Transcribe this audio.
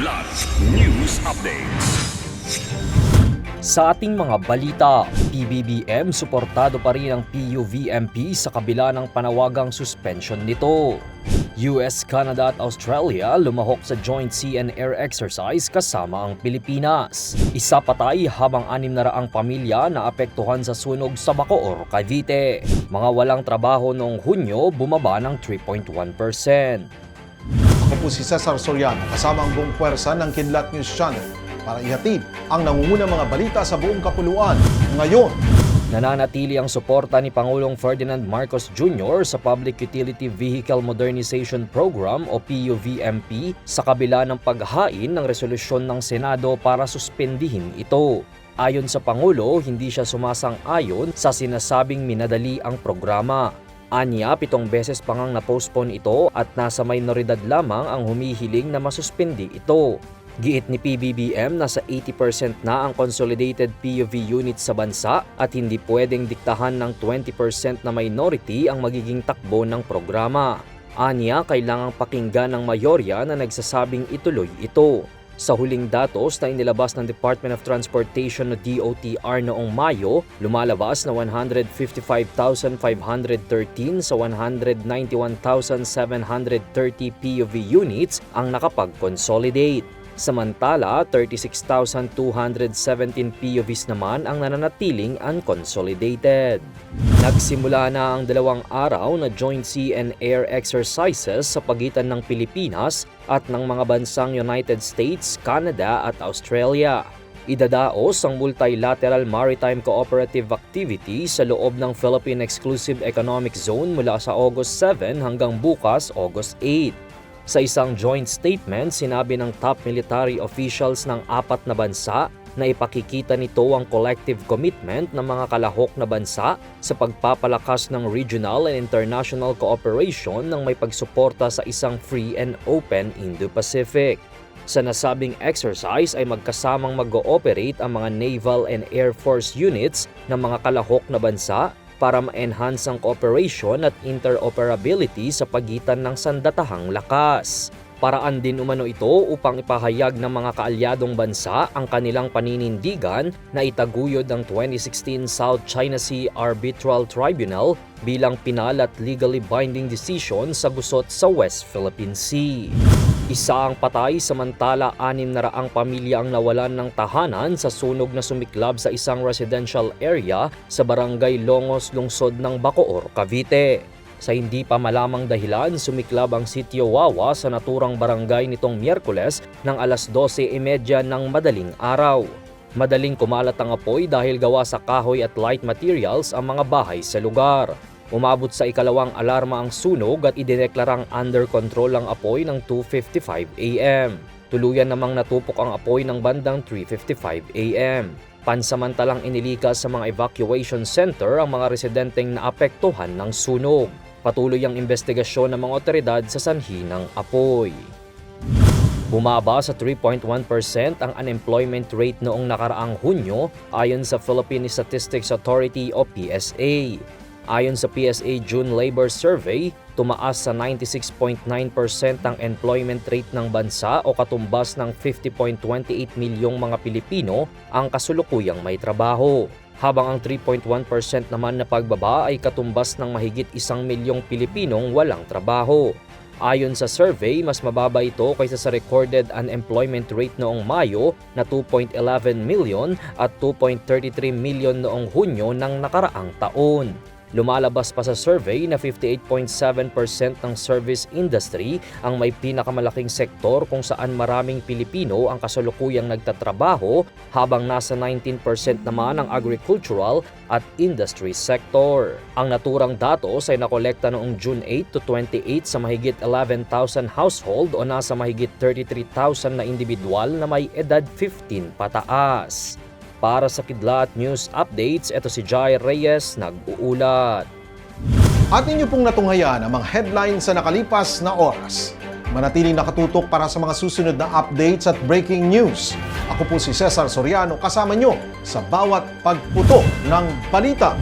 Kidlat News Updates. Sa ating mga balita, PBBM suportado pa rin ang PUVMP sa kabila ng panawagang suspension nito. US, Canada at Australia lumahok sa joint sea and air exercise kasama ang Pilipinas. Isa patay habang anim na raang pamilya na apektuhan sa sunog sa Bacoor, Cavite. Mga walang trabaho noong Hunyo bumaba ng 3.1%. Ako po si Cesar Soriano kasama ang buong puwersa ng Kidlat News Channel para ihatid ang nangungunang mga balita sa buong kapuluan ngayon. Nananatili ang suporta ni Pangulong Ferdinand Marcos Jr. sa Public Utility Vehicle Modernization Program o PUVMP sa kabila ng paghain ng resolusyon ng Senado para suspendihin ito. Ayon sa Pangulo, hindi siya sumasang-ayon sa sinasabing minadali ang programa. Anya, pitong beses pa ngang na-postpone ito at nasa minoridad lamang ang humihiling na masuspindi ito. Giit ni PBBM na sa 80% na ang consolidated PUV units sa bansa at hindi pwedeng diktahan ng 20% na minority ang magiging takbo ng programa. Anya, kailangang pakinggan ng mayorya na nagsasabing ituloy ito. Sa huling datos na inilabas ng Department of Transportation o DOTR noong Mayo, lumalabas na 155,513 sa 191,730 PUV units ang nakapag-consolidate. Samantala, 36,217 PUVs naman ang nananatiling unconsolidated. Nagsimula na ang dalawang araw na joint sea and air exercises sa pagitan ng Pilipinas at ng mga bansang United States, Canada at Australia. Idadaos ang multilateral maritime cooperative activity sa loob ng Philippine Exclusive Economic Zone mula sa August 7 hanggang bukas August 8. Sa isang joint statement, sinabi ng top military officials ng apat na bansa na ipakikita nito ang collective commitment ng mga kalahok na bansa sa pagpapalakas ng regional and international cooperation ng may pagsuporta sa isang free and open Indo-Pacific. Sa nasabing exercise ay magkasamang mag-ooperate ang mga naval and air force units ng mga kalahok na bansa para ma-enhance ang cooperation at interoperability sa pagitan ng sandatahang lakas. Paraan din umano ito upang ipahayag ng mga kaalyadong bansa ang kanilang paninindigan na itaguyod ang 2016 South China Sea Arbitral Tribunal bilang pinal at legally binding decision sa gusot sa West Philippine Sea. Isa ang patay samantala anim na raang pamilya ang nawalan ng tahanan sa sunog na sumiklab sa isang residential area sa barangay Longos, lungsod ng Bacoor, Cavite. Sa hindi pa malamang dahilan, sumiklab ang sitio Wawa sa naturang barangay nitong Miyerkules ng alas 12.30 ng madaling araw. Madaling kumalat ang apoy dahil gawa sa kahoy at light materials ang mga bahay sa lugar. Umabot sa ikalawang alarma ang sunog at idineklarang under control ang apoy ng 2.55 AM. Tuluyan namang natupok ang apoy ng bandang 3.55 AM. Pansamantalang inilikas sa mga evacuation center ang mga residenteng naapektuhan ng sunog. Patuloy ang investigasyon ng mga otoridad sa sanhi ng apoy. Bumaba sa 3.1% ang unemployment rate noong nakaraang Hunyo ayon sa Philippine Statistics Authority o PSA. Ayon sa PSA June Labor Survey, tumaas sa 96.9% ang employment rate ng bansa o katumbas ng 50.28 milyong mga Pilipino ang kasulukuyang may trabaho. Habang ang 3.1% naman na pagbaba ay katumbas ng mahigit isang milyong Pilipinong walang trabaho. Ayon sa survey, mas mababa ito kaysa sa recorded unemployment rate noong Mayo na 2.11 million at 2.33 million noong Hunyo ng nakaraang taon. Lumalabas pa sa survey na 58.7% ng service industry ang may pinakamalaking sektor kung saan maraming Pilipino ang kasalukuyang nagtatrabaho habang nasa 19% naman ang agricultural at industry sector. Ang naturang datos ay nakolekta noong June 8 to 28 sa mahigit 11,000 household o nasa mahigit 33,000 na individual na may edad 15 pataas. Para sa Kidlat News Updates, ito si Jai Reyes, nag-uulat. At ninyo pong natunghayan ang mga headlines sa nakalipas na oras. Manatiling nakatutok para sa mga susunod na updates at breaking news. Ako po si Cesar Soriano kasama nyo sa bawat pagputo ng balita.